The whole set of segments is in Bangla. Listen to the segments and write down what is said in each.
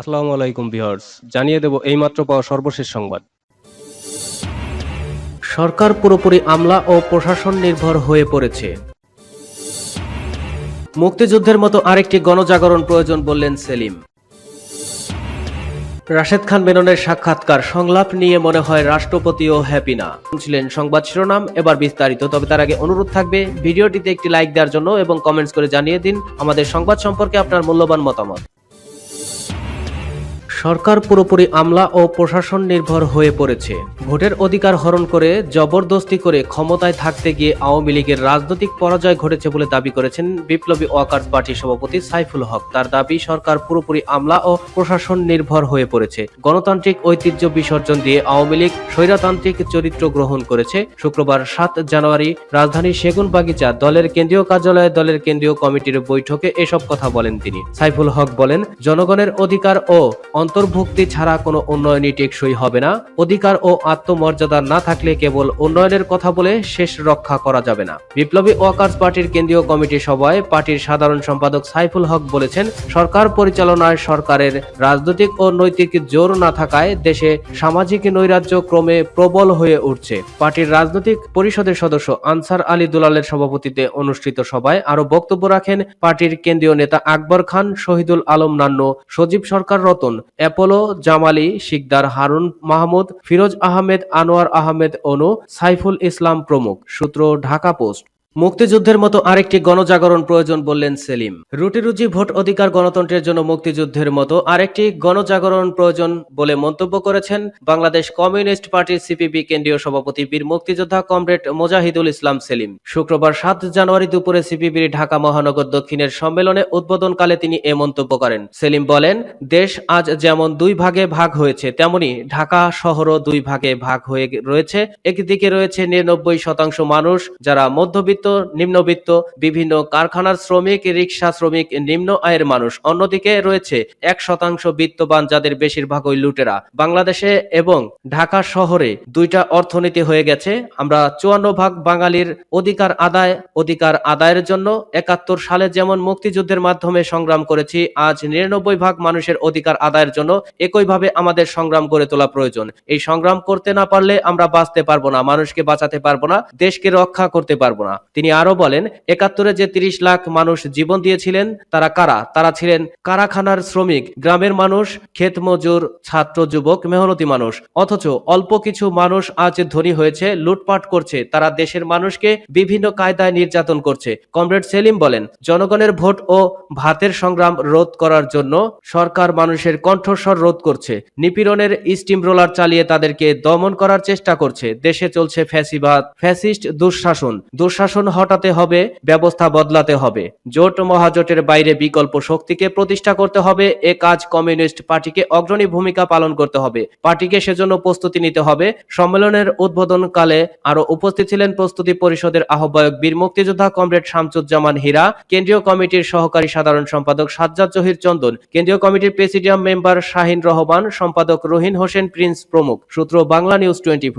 আসসালামু আলাইকুম ভিউয়ার্স, জানিয়ে দেব এইমাত্র পাওয়া সর্বশেষ সংবাদ। সরকার পুরোপুরি আমলা ও প্রশাসন নির্ভর হয়ে পড়েছে। মুক্তিযুদ্ধের মতো আরেকটি গণজাগরণ প্রয়োজন বললেন সেলিম। রাশেদ খান মেননের সাক্ষাৎকার সংলাপ নিয়ে মনে হয় রাষ্ট্রপতিও হ্যাপি না। ছিলেন সংবাদ শিরোনাম, এবার বিস্তারিত, তবে তার আগে অনুরোধ থাকবে, ভিডিওটিতে একটি লাইক দেওয়ার জন্য এবং কমেন্টস করে জানিয়ে দিন আমাদের সংবাদ সম্পর্কে আপনার মূল্যবান মতামত। সরকার পুরোপুরি আমলা ও প্রশাসন নির্ভর হয়ে পড়েছে। ভোটের অধিকার হরণ করে জবরদস্তি করে ক্ষমতায় থাকতে গিয়ে আওয়ামী লীগের রাজনৈতিক পরাজয় ঘটেছে বলে দাবি করেছেন বিপ্লবী ওয়াকার্স পার্টির সভাপতি সাইফুল হক। তার দাবি, সরকার পুরোপুরি আমলা ও প্রশাসন নির্ভর হয়ে পড়েছে। গণতান্ত্রিক ঐতিহ্য বিসর্জন দিয়ে আওয়ামী লীগ স্বৈরতান্ত্রিক চরিত্র গ্রহণ করেছে। শুক্রবার সাত জানুয়ারি রাজধানীর সেগুন বাগিচা দলের কেন্দ্রীয় কার্যালয়ে দলের কেন্দ্রীয় কমিটির বৈঠকে এসব কথা বলেন তিনি। সাইফুল হক বলেন, জনগণের অধিকার ও অন্তর্ভুক্তি ছাড়া কোনো উন্নয়নই টেকসই হবে না। অধিকার ও আত্মমর্যাদা না থাকলে কেবল উন্নয়নের কথা বলে শেষ রক্ষা করা যাবে না। বিপ্লবী ওয়াকার্স পার্টির কেন্দ্রীয় কমিটি সভায় পার্টির সাধারণ সম্পাদক সাইফুল হক বলেছেন, সরকার পরিচালনায় সরকারের রাজনৈতিক ও নৈতিক জোর না থাকায় দেশে সামাজিক নৈরাজ্য ক্রমে প্রবল হয়ে উঠছে। পার্টির রাজনৈতিক পরিষদের সদস্য আনসার আলী দুলালের সভাপতিতে অনুষ্ঠিত সভায় আরও বক্তব্য রাখেন পার্টির কেন্দ্রীয় নেতা আকবর খান, শহীদুল আলম নান্ন, সজীব সরকার রতন অ্যাপোলো, জামালি শিকদার হারুন মাহমুদ, ফিরোজ আহমেদ, আনোয়ার আহমেদ অনু, সাইফুল ইসলাম প্রমুখ। সূত্র, ঢাকা পোস্ট। মুক্তিযুদ্ধের মতো আরেকটি গণজাগরণ প্রয়োজন বললেন সেলিম। রুটি রুজি ভোট অধিকার গণতন্ত্রের জন্য মুক্তিযুদ্ধের মতো আরেকটি গণজাগরণ প্রয়োজন বলে মন্তব্য করেছেন বাংলাদেশ কমিউনিস্ট পার্টির সিপিবি কেন্দ্রীয় সভাপতি বীর মুক্তিযোদ্ধা কমরেড মোজাহিদুল ইসলাম সেলিম। শুক্রবার সাত জানুয়ারি দুপুরে সিপিবির ঢাকা মহানগর দক্ষিণের সম্মেলনে উদ্বোধনকালে তিনি এ মন্তব্য করেন। সেলিম বলেন, দেশ আজ যেমন দুই ভাগে ভাগ হয়েছে, তেমনি ঢাকা শহরও দুই ভাগে ভাগ হয়ে রয়েছে। একদিকে রয়েছে নিরানব্বই শতাংশ মানুষ যারা মধ্যবিত্ত নিম্নবিত্ত বিভিন্ন কারখানার শ্রমিক রিক্সা শ্রমিক, নিম্ন আয়ের মানুষ। অন্যদিকে রয়েছে এক শতাংশ বিত্তবান যাদের বেশিরভাগই লুটেরা। বাংলাদেশে এবং ঢাকা শহরে দুইটা অর্থনীতি হয়ে গেছে। আমরা চুয়ান্ন ভাগ বাঙালির অধিকার আদায়, অধিকার আদায়ের জন্য একাত্তর সালে যেমন মুক্তিযুদ্ধের মাধ্যমে সংগ্রাম করেছি, আজ নিরানব্বই ভাগ মানুষের অধিকার আদায়ের জন্য একইভাবে আমাদের সংগ্রাম করে তোলা প্রয়োজন। এই সংগ্রাম করতে না পারলে আমরা বাঁচতে পারব না, মানুষকে বাঁচাতে পারব না, দেশকে রক্ষা করতে পারব না। তিনি আরও বলেন, একাত্তরে যে তিরিশ লাখ মানুষ জীবন দিয়েছিলেন, তারা কারা? তারা ছিলেন কারাখানার শ্রমিক, গ্রামের মানুষ ক্ষেত মজুর ছাত্র যুবক, মেহনতি মানুষ। অথচ অল্প কিছু মানুষ আজ ধনী হয়েছে, লুটপাট করছে, তারা দেশের মানুষকে বিভিন্ন কায়দায় নির্যাতন করছে। কমরেড সেলিম বলেন, জনগণের ভোট ও ভাতের সংগ্রাম রোধ করার জন্য সরকার মানুষের কণ্ঠস্বর রোধ করছে। নিপীড়নের স্টিম রোলার চালিয়ে তাদেরকে দমন করার চেষ্টা করছে। দেশে চলছে ফ্যাসিবাদ, ফ্যাসিস্ট দুঃশাসন। দুঃশাসন হটাতে হবে, ব্যবস্থা বদলাতে হবে। জোট মহাজোটের বাইরে বিকল্প শক্তিকে প্রতিষ্ঠা করতে হবে, এ কাজ কমিউনিস্ট পার্টিকে অগ্রণী ভূমিকা পালন করতে হবে। পার্টিকে সেজন্য প্রস্তুতি নিতে হবে। সম্মেলনের উদ্বোধনকালে আরও উপস্থিত ছিলেন প্রস্তুতি পরিষদের আহ্বায়ক বীর মুক্তিযোদ্ধা কমরেড শামসুজ্জামান হীরা, কেন্দ্রীয় কমিটির সহকারী সাধারণ সম্পাদক সাজ্জাদ জহির চন্দন, কেন্দ্রীয় কমিটির প্রেসিডিয়াম মেম্বার শাহিন রহমান, সম্পাদক রহিন হোসেন প্রিন্স প্রমুখ। সূত্র বাংলা নিউজ টোয়েন্টি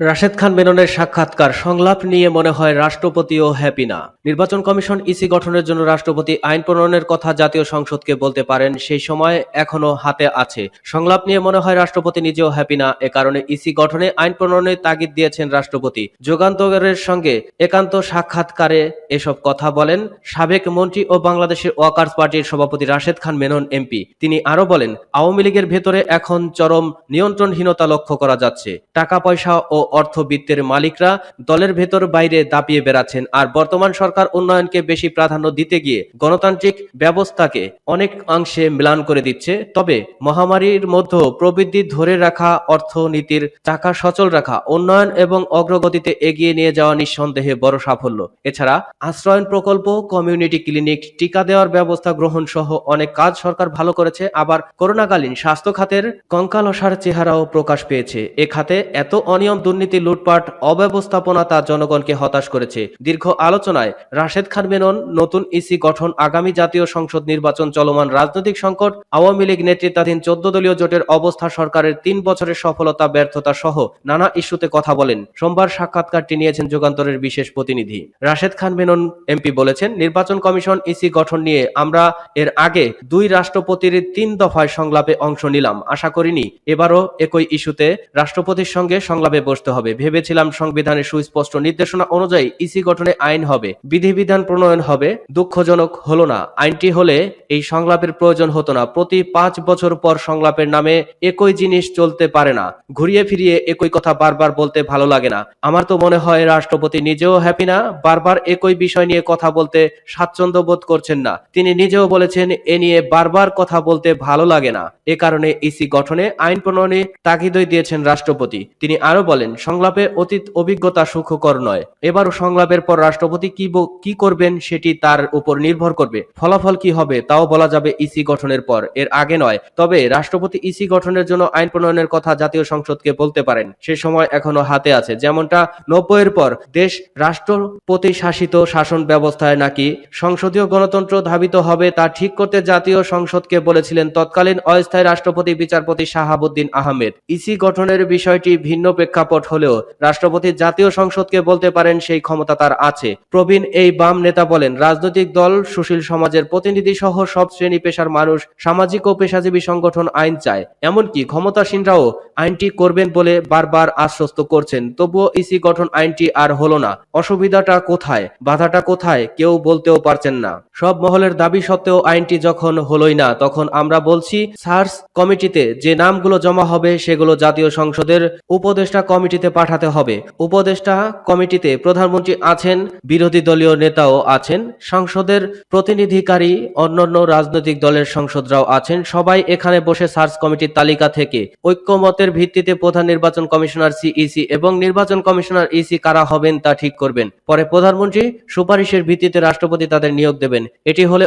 রাশেদ খান মেননের সাক্ষাৎকার সংলাপ নিয়ে মনে হয় রাষ্ট্রপতিও হ্যাপি না। নির্বাচন কমিশন ইসি গঠনের জন্য রাষ্ট্রপতি আইন প্রণয়নের কথা জাতীয় সংসদকে বলতে পারেন, সেই সময় এখনও হাতে আছে। সংলাপ নিয়ে মনে হয় রাষ্ট্রপতি নিজেও হ্যাপি না। এ কারণে ইসি গঠনে আইন প্রণয়নের তাগিদ দিয়েছেন রাষ্ট্রপতি। যুগান্তরের সঙ্গে একান্ত সাক্ষাৎকারে এসব কথা বলেন সাবেক মন্ত্রী ও বাংলাদেশের ওয়াকার্স পার্টির সভাপতি রাশেদ খান মেনন এমপি। তিনি আরও বলেন, আওয়ামী লীগের ভেতরে এখন চরম নিয়ন্ত্রণহীনতা লক্ষ্য করা যাচ্ছে। টাকা পয়সা ও অর্থবিত্তের মালিকরা দলের ভেতর বাইরে দাপিয়ে বেড়াচ্ছেন। আর বর্তমান সরকার উন্নয়নকে বেশি প্রাধান্য দিতে গিয়ে গণতান্ত্রিক ব্যবস্থাকে অনেক অংশে ম্লান করে দিচ্ছে। তবে মহামারীর মধ্যে প্রবৃদ্ধি ধরে রাখা, অর্থনীতির চাকা সচল রাখা, উন্নয়ন এবং অগ্রগতিতে এগিয়ে নিয়ে যাওয়া নিঃসন্দেহে বড় সাফল্য। এছাড়া আশ্রয়ন প্রকল্প, কমিউনিটি ক্লিনিক, টিকা দেওয়ার ব্যবস্থা গ্রহণ সহ অনেক কাজ সরকার ভালো করেছে। আবার করোনাকালীন স্বাস্থ্য খাতের কঙ্কালসার চেহারাও প্রকাশ পেয়েছে। এ খাতে এত অনিয়ম দুর্নীতি, লুটপাট, অব্যবস্থাপনা তা জনগণকে হতাশ করেছে। দীর্ঘ আলোচনায় রাশেদ খান মেনন, নতুন ইসি গঠন, আগামী জাতীয় সংসদ নির্বাচন চলমান রাজনৈতিক সংকট, আওয়ামী লীগ নেতৃত্বাধীন চোদ্দ দলীয় জোটের অবস্থা সরকারের তিন বছরের সফলতা, ব্যর্থতা সহ নানা ইস্যুতে কথা বলেন। সোমবার সাক্ষাৎকারটি নিয়েছেন যুগান্তরের বিশেষ প্রতিনিধি। রাশেদ খান মেনন, এমপি বলেছেন, নির্বাচন কমিশন ইসি গঠন নিয়ে আমরা এর আগে দুই রাষ্ট্রপতির তিন দফায় সংলাপে অংশ নিলাম। আশা করিনি, এবারও একই ইস্যুতে রাষ্ট্রপতির সঙ্গে সংলাপে বসতে হবে। ভেবেছিলাম সংবিধানের সুস্পষ্ট নির্দেশনা অনুযায়ী ইসি গঠনে আইন হবে। বিধিবিধান প্রণয়ন হবে। দুঃখজনক হলো না। আইনটি হলে এই সংলাপের প্রয়োজন হতো না। প্রতি পাঁচ বছর পর সংলাপের নামে একই জিনিস চলতে পারে না। ঘুরিয়ে ফিরিয়ে একই কথা বারবার বলতে ভালো লাগে না। আমার তো মনে হয় রাষ্ট্রপতি নিজেও হ্যাপি না। বারবার একই বিষয় নিয়ে কথা বলতে স্বাচ্ছন্দ্য বোধ করছেন না। তিনি নিজেও বলেছেন, এ নিয়ে বারবার কথা বলতে ভালো লাগে না। এ কারণে ইসি গঠনে আইন প্রণয়নে তাগিদই দিয়েছেন রাষ্ট্রপতি। তিনি আরও বলেন সংলাপে অতীত অভিজ্ঞতা সুখকর নয়। এবারও সংলাপের পর রাষ্ট্রপতি কি কি করবেন সেটি তার উপর নির্ভর করবে। ফলাফল কি হবে তাও বলা যাবে ইসি গঠনের পর, এর আগে নয়। তবে রাষ্ট্রপতি ইসি গঠনের জন্য আইন প্রণয়নের কথা জাতীয় সংসদকে বলতে পারেন। সে সময় এখনও হাতে আছে। যেমনটা নব্বইয়ের পর, দেশ রাষ্ট্রপতি শাসিত শাসন ব্যবস্থায় নাকি সংসদীয় গণতন্ত্র ধাবিত হবে তা ঠিক করতে জাতীয় সংসদকে বলেছিলেন তৎকালীন অস্থায়ী রাষ্ট্রপতি বিচারপতি শাহাবুদ্দিন আহমেদ। ইসি গঠনের বিষয়টি ভিন্ন প্রেক্ষাপট হলেও রাষ্ট্রপতি জাতীয় সংসদকে বলতে পারেন সেই ক্ষমতা তার আছে। প্রবীণ এই বাম নেতা বলেন, রাজনৈতিক দল, সুশীল সমাজের প্রতিনিধি সহ সব শ্রেণি পেশার মানুষ সামাজিক ও পেশাজীবী সংগঠন আইন চায়। এমনকি ক্ষমতাসীনরাও আইনটি করবেন বলে বারবার আশ্বস্ত করছেন। তবুও ইসি গঠন আইনটি আর হলো না। অসুবিধাটা কোথায়? বাধাটা কোথায়? কেউ বলতেও পারছেন না। সব মহলের দাবি সত্ত্বেও আইনটি যখন হলোই না, তখন আমরা বলছি সার্চ কমিটিতে যে নামগুলো জমা হবে সেগুলো জাতীয় সংসদের উপদেষ্টা কমিটিতে পাঠাতে হবে। উপদেষ্টা কমিটিতে প্রধানমন্ত্রী আছেন, বিরোধী দলীয় নেতাও আছেন, সংসদের প্রতিনিধিকারী, অন্যান্য রাজনৈতিক দলের সংসদরাও আছেন। সবাই এখানে বসে সার্চ কমিটির তালিকা থেকে ঐক্যমতের ভিত্তিতে প্রধান নির্বাচন কমিশনার সিইসি এবং নির্বাচন কমিশনার ইসি কারা হবেন তা ঠিক করবেন। পরে প্রধানমন্ত্রী সুপারিশের ভিত্তিতে রাষ্ট্রপতি তাদের নিয়োগ দেবেন। এটি হলে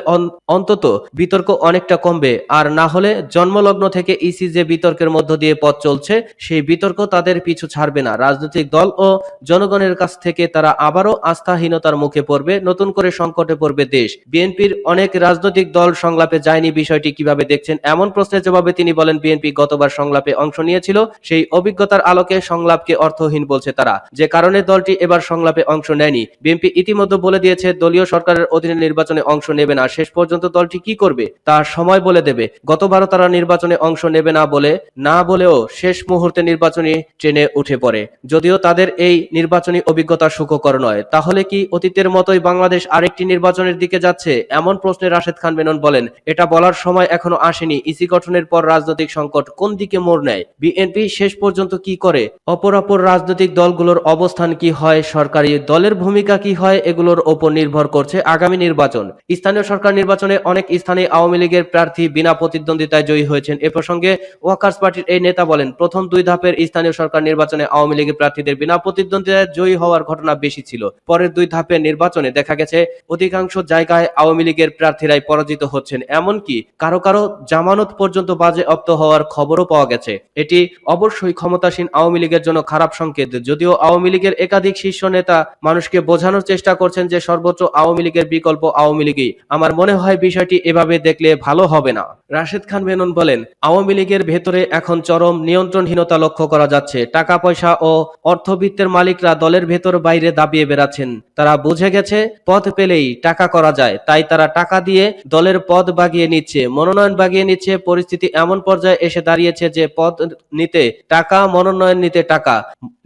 অন্তত বিতর্ক অনেকটা কমবে। আর না হলে জন্মলগ্ন থেকে ইসি যে বিতর্কের মধ্য দিয়ে পথ চলছে, সেই বিতর্ক তাদের পিছু ছাড়বে না। রাজনৈতিক দল ও জনগণের কাছ থেকে তারা আবারও আস্থাহীনতার মুখে পড়বে, নতুন করে সংকটে পড়বে দেশ। বিএনপির অনেক রাজনৈতিক দল সংলাপে যায়নি বিষয়টি কীভাবে দেখছেন? এমন প্রশ্নের জবাবে তিনি বলেন, বিএনপি গতবার সংলাপে অংশ নিয়েছিল, সেই অভিজ্ঞতার আলোকে সংলাপকে অর্থহীন বলছে তারা। যে কারণে দলটি এবার সংলাপে অংশ নেয়নি। বিএনপি ইতিমধ্যে বলে দিয়েছে, দলীয় সরকারের অধীনে নির্বাচনে অংশ নেবে না। শেষ পর্যন্ত দলটি কি করবে, তা সময় বলে দেবে। গতবারও তারা নির্বাচনে অংশ নেবে না বলে, না বলেও শেষ মুহূর্তে নির্বাচনী ট্রেনে উঠে পড়ে। যদিও তাদের এই নির্বাচনী অভিজ্ঞতা সুখকর নয়। তাহলে কি অতীতের মতোই বাংলাদেশ আরেকটি নির্বাচনের দিকে যাচ্ছে? এমন প্রশ্নে রাশেদ খান মেনন বলেন, এটা বলার সময় এখনও আসেনি। ইসি গঠনের পর রাজনৈতিক সংকট কোন দিকে মোড় নেয়? বিএনপি শেষ পর্যন্ত কি করে? অপরাপর রাজনৈতিক দলগুলোর অবস্থান কি হয়? সরকারি দলের ভূমিকা কি হয়? এগুলোর ওপর নির্ভর করছে আগামী নির্বাচন। স্থানীয় সরকার নির্বাচনে অনেক স্থানে আওয়ামী লীগের প্রার্থী বিনা প্রতিদ্বন্দ্বিতায় জয়ী হয়েছেন। এ প্রসঙ্গে ওয়াকার্স পার্টির এই নেতা বলেন, প্রথম দুই ধাপের স্থানীয় সরকার নির্বাচনে আওয়ামী লীগের প্রার্থীদের বিনা প্রতিদ্বন্দ্বিতায় জয়ী হওয়ার ঘটনা বেশি ছিল। পরের দুই ধাপের নির্বাচনে দেখা গেছে, অধিকাংশ জায়গায় আওয়ামী লীগের প্রার্থীরাই পরাজিত হচ্ছেন। এমনকি কারও কারও জামানত পর্যন্ত বাজেয়াপ্ত হওয়ার খবরও পাওয়া গেছে। এটি অবশ্যই ক্ষমতাসীন আওয়ামী লীগের জন্য খারাপ সংকেত। যদিও আওয়ামী লীগের একাধিক শীর্ষ নেতা মানুষকে বোঝানোর চেষ্টা করছেন যে সর্বোচ্চ আওয়ামী লীগের বিকল্প আওয়ামী লীগই। আমার মনে হয় বিষয়টি এভাবে দেখলে ভালো হবে না। রাশেদ খান মেনন বলেন, আওয়ামী লীগের ভেতরে এখন চরম নিয়ন্ত্রণহীনতা লক্ষ্য করা যাচ্ছে। টাকা পয়সা ও অর্থবিত্তের মালিকরা দলের ভেতর বাইরে দাবিয়ে বেড়াচ্ছেন। তারা বুঝে গেছে পদ পেলেই টাকা করা যায়। তাই তারা টাকা দিয়ে দলের পদ বাগিয়ে নিচ্ছে। মনোনয়ন বাগিয়ে নিচ্ছে। পরিস্থিতি এমন পর্যায়ে এসে দাঁড়িয়েছে যে পদ নিতে টাকা, মনোনয়ন নিতে টাকা।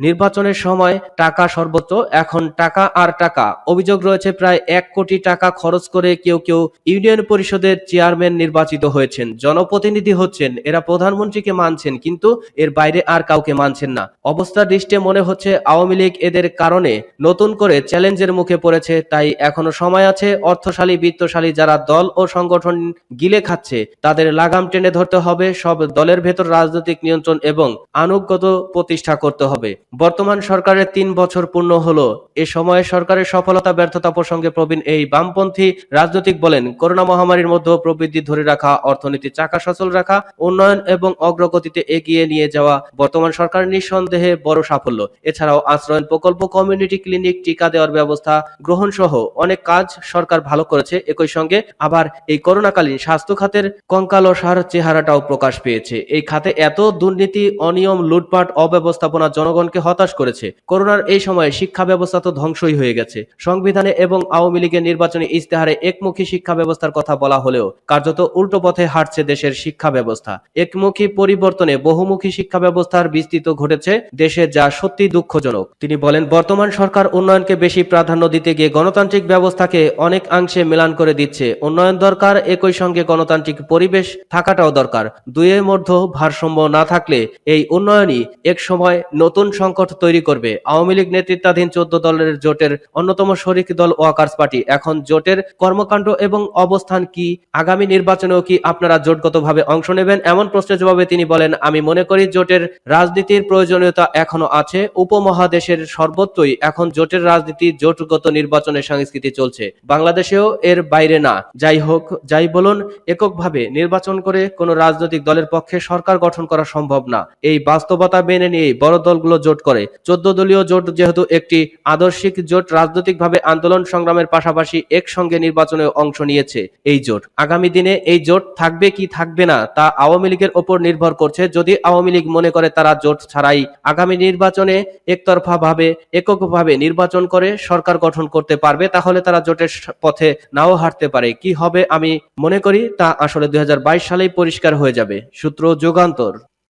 নির্বাচনের সময় টাকা সর্বোচ্চ এখন টাকা আর টাকা। অভিযোগ রয়েছে প্রায় এক কোটি টাকা খরচ করে কেউ কেউ ইউনিয়ন পরিষদের চেয়ারম্যান নির্বাচিত হয়েছেন। জনপ্রতিনিধি হচ্ছেন, এরা প্রধানমন্ত্রীকে মানছেন, কিন্তু এর বাইরে আর কাউকে মানছেন না। অবস্থা দৃষ্টে মনে হচ্ছে আওয়ামী লীগ এদের কারণে নতুন করে চ্যালেঞ্জের মুখে পড়েছে, তাই এখনও সময় আছে অর্থশালী, বিত্তশালী যারা দল ও সংগঠন গিলে খাচ্ছে, তাদের লাগাম টেনে ধরতে হবে, সব দলের ভেতর রাজনৈতিক নিয়ন্ত্রণ এবং আনুগত প্রতিষ্ঠা করতে হবে। বর্তমান সরকারের তিন বছর পূর্ণ হলো, এ সময়ে সরকারের সফলতা, ব্যর্থতা প্রসঙ্গে প্রবীণ এই বামপন্থী রাজনৈতিক বলেন, করোনা মহামারীর মধ্যে প্রবৃদ্ধি ধরে রাখা, অর্থনীতি চাকা সচল রাখা, উন্নয়ন এবং অগ্রগতিতে এগিয়ে নিয়ে যাওয়া বর্তমান সরকার নিঃসন্দেহে মধ্যে বড় সাফল্য। এছাড়াও আশ্রয়ন প্রকল্প কমিউনিটি ক্লিনিক টিকা দেওয়ার ব্যবস্থা গ্রহণ সহ অনেক কাজ সরকার ভালো করেছে। একই সঙ্গে আবার এই করোনাকালীন স্বাস্থ্য খাতের কঙ্কালসার চেহারাটাও প্রকাশ পেয়েছে। এই খাতে এত দুর্নীতি, অনিয়ম, লুটপাট, অব্যবস্থাপনা জনগণকে হতাশ করেছে। করোনার এই সময়ে শিক্ষা ব্যবস্থা তো ধ্বংসই হয়ে গেছে। সংবিধানে এবং আওয়ামী লীগের নির্বাচনী ইস্তেহারে একমুখী শিক্ষা ব্যবস্থার কথা বলা হলেও কার্যত উল্টো পথে হাঁটছে দেশের শিক্ষা ব্যবস্থা। একমুখী পরিবর্তনে বহুমুখী শিক্ষা ব্যবস্থার বিস্তৃত ঘটেছে দেশে যা সত্যি দুঃখজনক। তিনি বলেন, বর্তমান সরকার উন্নয়নকে বেশি প্রাধান্য দিতে গিয়ে গণতান্ত্রিক ব্যবস্থাকে অনেক অংশে মেলান করে দিচ্ছে। উন্নয়ন দরকার, একই সঙ্গে গণতান্ত্রিক পরিবেশ থাকাটাও দরকার। দুইয়ের মধ্যে ভারসাম্য না থাকলে এই উন্নয়নই এক সময় নতুন সংকট তৈরি করবে। আওয়ামী লীগ নেতৃত্বাধীন চোদ্দ দলের জোটের অন্যতম শরিক দল ওয়াকার্স পার্টি। এখন জোটের কর্মকাণ্ড এবং অবস্থান কি? আগামী নির্বাচনেও কি আপনারা জোটগতভাবে অংশ নেবেন? এমন প্রশ্নের জবাবে তিনি বলেন, আমি মনে করি জোটের রাজনীতির প্রয়োজনীয়তা এখনও আছে। উপমহাদেশের সর্বত্রই এখন জোটের রাজনীতি, জোটগত নির্বাচনের সংস্কৃতি চলছে। বাংলাদেশেও এর বাইরে না। যাই হোক, যাই বলুন, এককভাবে নির্বাচন করে কোনো রাজনৈতিক দলের পক্ষে সরকার গঠন করা সম্ভব না। এই বাস্তবতা মেনে নিয়ে বড় দলগুলো জোট করে। চোদ্দ দলীয় জোট যেহেতু একটি আদর্শিক জোট, রাজনৈতিকভাবে আন্দোলন সংগ্রামের পাশাপাশি একসঙ্গে নির্বাচনে অংশ নিয়েছে এই জোট। আগামী দিনে এই জোট থাকবে কি থাকবে না, তা আওয়ামী লীগের ওপর নির্ভর করছে। যদি আওয়ামী লীগ মনে করে তারা জোট ছাড়াই আগামী নির্বাচনে একতরফাভাবে, এককভাবে নির্বাচন করে সরকার গঠন করতে পারবে, তাহলে তারা জোটের পথে নাও হারতে পারে। কি হবে আমি মনে করি তা আসলে দু হাজার বাইশ সালেই পরিষ্কার হয়ে যাবে। সূত্র যুগান্তর।